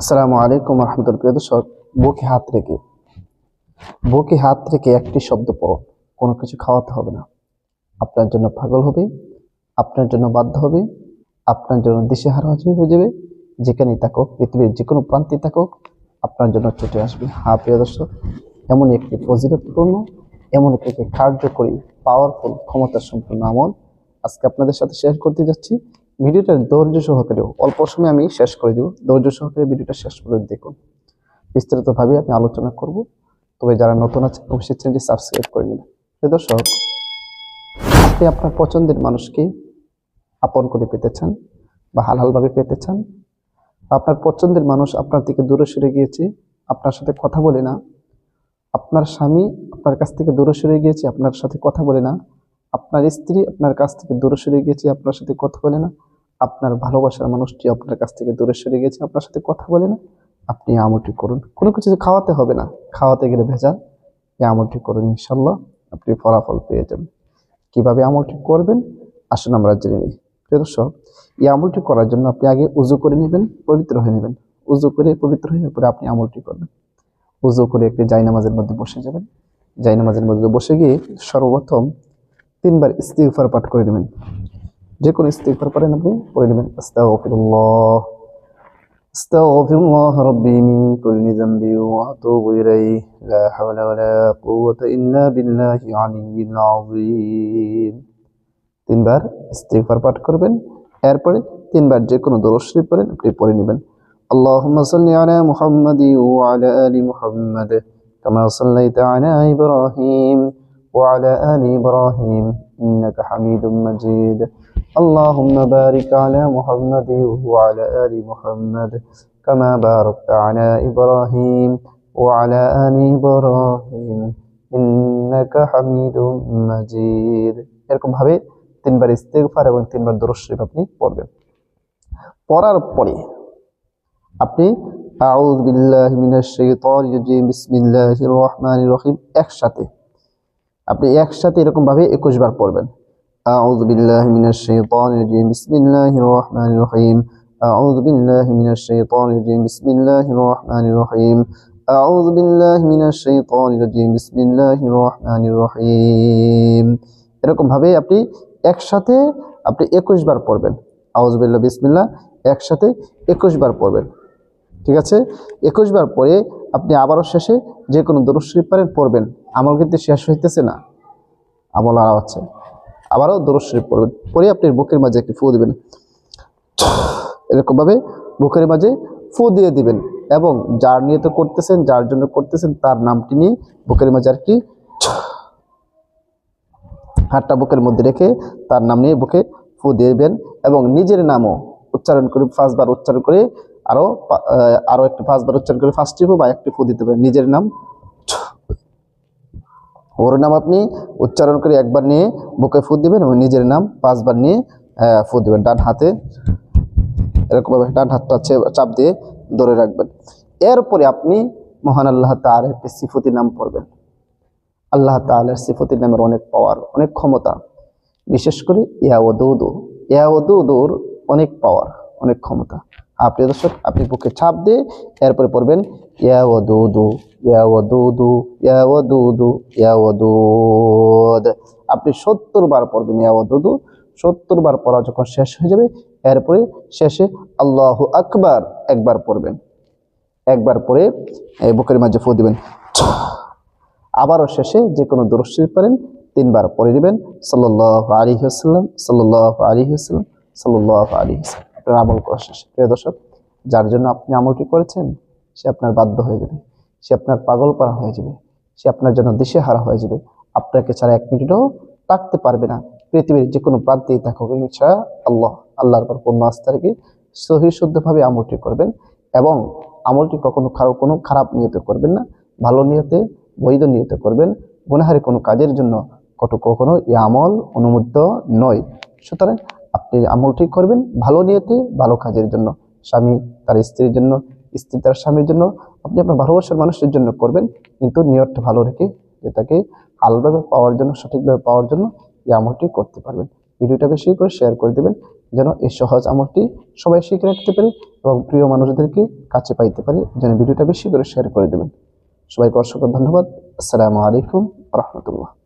আসসালামু আলাইকুম রহমতুল প্রিয় দর্শক, বুকে হাত রেখে, বুকে হাত রেখে একটি শব্দ পড়ো। কোনো কিছু খাওয়াতে হবে না। আপনার জন্য পাগল হবে, আপনার জন্য বাধ্য হবে, আপনার জন্য দিশেহারা হয়ে যাবে যেখানেই থাকুক, পৃথিবীর যে কোনো প্রান্তে থাকুক, আপনার জন্য ছুটে আসবে। হ্যাঁ প্রিয় দর্শক, এমন একটি ফজিলতপূর্ণ, এমন একটি কার্যকরী পাওয়ারফুল ক্ষমতা সম্পন্ন আমল আজকে আপনাদের সাথে শেয়ার করতে যাচ্ছি। ভিডিওটা ধৈর্য সহকারে অল্প সময় আমি শেষ করে দিব। ধৈর্য সহকারে ভিডিওটা শেষ করে দেখুন। বিস্তারিতভাবে আমি আলোচনা করব। তবে যারা নতুন আছে অবশ্যই চ্যানেলটি সাবস্ক্রাইব করে নেবেন। দর্শক, আপনি আপনার পছন্দের মানুষকে আপন করে পেতে চান বা হালহালভাবে পেতে চান আপনার পছন্দের মানুষ আপনার থেকে দূরে সরে গিয়েছে, আপনার সাথে কথা বলে না, আপনার স্বামী আপনার কাছ থেকে দূরে সরে গিয়েছে, আপনার সাথে কথা বলে না, আপনার স্ত্রী আপনার কাছ থেকে দূরে সরে গিয়েছে, আপনার সাথে কথা বলে না আপনার ভালোবাসার মানুষটি আপনার কাছ থেকে দূরে সরে গেছে আপনার সাথে কথা বলে না। আপনি আমলটি করুন। কোনো কিছু খাওয়াতে হবে না। খাওয়াতে গেলে ভেজাল। এই আমলটি করুন ইনশাল্লাহ আপনি ফলাফল পেয়ে যাবেন। কীভাবে আমলটি করবেন? আসুন আমরা জেনে নিই। প্রিয় দর্শক, এই আমলটি করার জন্য আপনি আগে উজু করে নেবেন, পবিত্র হয়ে নেবেন। উজু করে পবিত্র হয়ে পরে আপনি আমলটি করবেন। উজু করে একটি জায়নামাজের মধ্যে বসে যাবেন। জায়নামাজের মধ্যে বসে গিয়ে সর্বপ্রথম তিনবার ইস্তিগফার পাঠ করে নেবেন। যে কোনো ইস্তিগফার পড়েন আপনি পড়ে নেবেন আস্তাগফিরুল্লাহ আস্তাগফিরুল্লাহ রাব্বি মিন কুল্লি যামবি ওয়া আতুবু ইলাইহি লা হাওলা ওয়া লা কুওয়াতা ইল্লা বিল্লাহি আলিয়্যিল আযীম তিনবার ইস্তিগফার পাঠ করবেন এরপরে তিনবার যে কোনো দরুদ শরীফ পড়েন আপনি পড়ে নেবেন اللهم صل على محمد وعلى آل محمد كما صليت على إبراهيم وعلى آل إبراهيم إنك حميد مجيد اللهم بارك على محمد وعلى آل محمد كما باركت على إبراهيم وعلى آل إبراهيم إنك حميد مجيد এরকম ভাবে তিনবার ইস্তেগফার এবং তিনবার দরুদ শরীফ আপনি পড়বেন পড়ার পরে আপনি আউযু বিল্লাহি মিনাশ শাইতানির রাজিম বিসমিল্লাহির রহমানির রহিম একসাথে আপনি একসাথে এরকম ভাবে 21 বার পড়বেন আউযু বিল্লাহি মিনাশ শাইতানির রাজিম বিসমিল্লাহির রহমানির রহিম আউযু বিল্লাহি মিনাশ শাইতানির রাজিম বিসমিল্লাহির রহমানির রহিম আউযু বিল্লাহি মিনাশ শাইতানির রাজিম বিসমিল্লাহির রহমানির রহিম এরকম ভাবে আপনি একসাথে আপনি 21 বার পড়বেন। আউযু বিল্লাহ, বিসমিল্লাহ, একসাথে 21 বার পড়বেন। ঠিক আছে? 21 বার পরে আপনি আবারও শেষে যে কোনো দরুদ শরীফ পড়বেন। আমল কিন্তু শেষ হইতেছে না। আমল আর আছে আবারও দরুদ শরীফ পড়বেন। পরে আপনি বুকের মাঝে একটি ফু দিবেন। এরকমভাবে বুকের মাঝে ফু দিয়ে দিবেন এবং যার নিয়ে তো করতেছেন, যার জন্য করতেছেন, তার নামটি নিয়ে বুকের মাঝে আর কি হাতটা বুকের মধ্যে রেখে তার নাম নিয়ে বুকে ফু দিবেন এবং নিজের নামও উচ্চারণ করে পাঁচবার উচ্চারণ করে আরও আরও একটি পাঁচবার উচ্চারণ করে ফার্স্ট ফু বা একটি ফু দিতে পারেন। নিজের নাম ওর নাম আপনি উচ্চারণ করে একবার নিয়ে বুকে ফু দিবেন এবং নিজের নাম পাঁচবার নিয়ে ফু দিবেন। ডান হাতে এরকমভাবে ডান হাতটা চাপ দিয়ে ধরে রাখবেন। এরপরে আপনি মহান আল্লাহ তার একটি সিফতি নাম পড়বেন। আল্লাহ তালের সিফতির নামের অনেক পাওয়ার অনেক ক্ষমতা। বিশেষ করে ইয়া ওদৌদু ইয়া ওদৌদুর অনেক পাওয়ার অনেক ক্ষমতা। আপনি দর্শক, আপনি বুকে ছাপ দিয়ে এরপরে পড়বেন, ইয়া ওদৌদু ইয়া ওদৌদু ইয়া ওদৌদু ইয়া আপনি সত্তর বার পড়বেন ইয়া ওদৌদু সত্তর বার পড়া যখন শেষ হয়ে যাবে, এরপরে শেষে আল্লাহ আকবার একবার পড়বেন। একবার পরে এই বুকের মাঝে ফু দিবেন। আবারও শেষে যে কোনো দরুদ শরীফ পারেন তিনবার পড়ে নেবেন। সাল্লাহ আলী হাসাল্লাম সাল্লাহ আলী হাসাল্লাম সাল্লাহ আলী হাসাল্লাম আপনার আমল করা প্রিয় দর্শক, যার জন্য আপনি আমলটি করেছেন? সে আপনার বাধ্য হয়ে যাবে। সে আপনার পাগল পারা হয়ে যাবে। সে আপনার জন্য দিশে হারা হয়ে যাবে। আপনাকে ছাড়া এক মিনিটও থাকতে পারবে না। পৃথিবীর যে কোনো প্রান্তেই থাকুক ইনশা আল্লাহ আল্লাহর পর পূর্ণ আস্থা রেখে সহি শুদ্ধভাবে আমলটি করবেন এবং আমলটি কখনো খারাপ কোনো খারাপ নিয়তে করবেন না। ভালো নিয়তে, বৈধ নিয়তে করবেন। গুনাহারি কোনো কাজের জন্য কত কখনো এই আমল অনুমোদিত নয়। সুতরাং আপনি আমল ঠিক করবেন ভালো নিয়তে, ভালো কাজের জন্য, স্বামী তার স্ত্রীর জন্য, স্ত্রী তার স্বামীর জন্য, আপনি আপনার ভালোবাসার মানুষের জন্য করবেন, কিন্তু নিয়তটা ভালো রেখে যে তাকে ভালোভাবে পাওয়ার জন্য, সঠিকভাবে পাওয়ার জন্য এই আমলটি করতে পারবেন। ভিডিওটা বেশি করে শেয়ার করে দেবেন, যেন এই সহজ আমলটি সবাই শিখে রাখতে পারে এবং প্রিয় মানুষদেরকে কাছে পাইতে পারে, যেন ভিডিওটা বেশি করে শেয়ার করে দেবেন। সবাইকে অসংখ্য ধন্যবাদ। আসসালামু আলাইকুম রহমতুল্লাহ।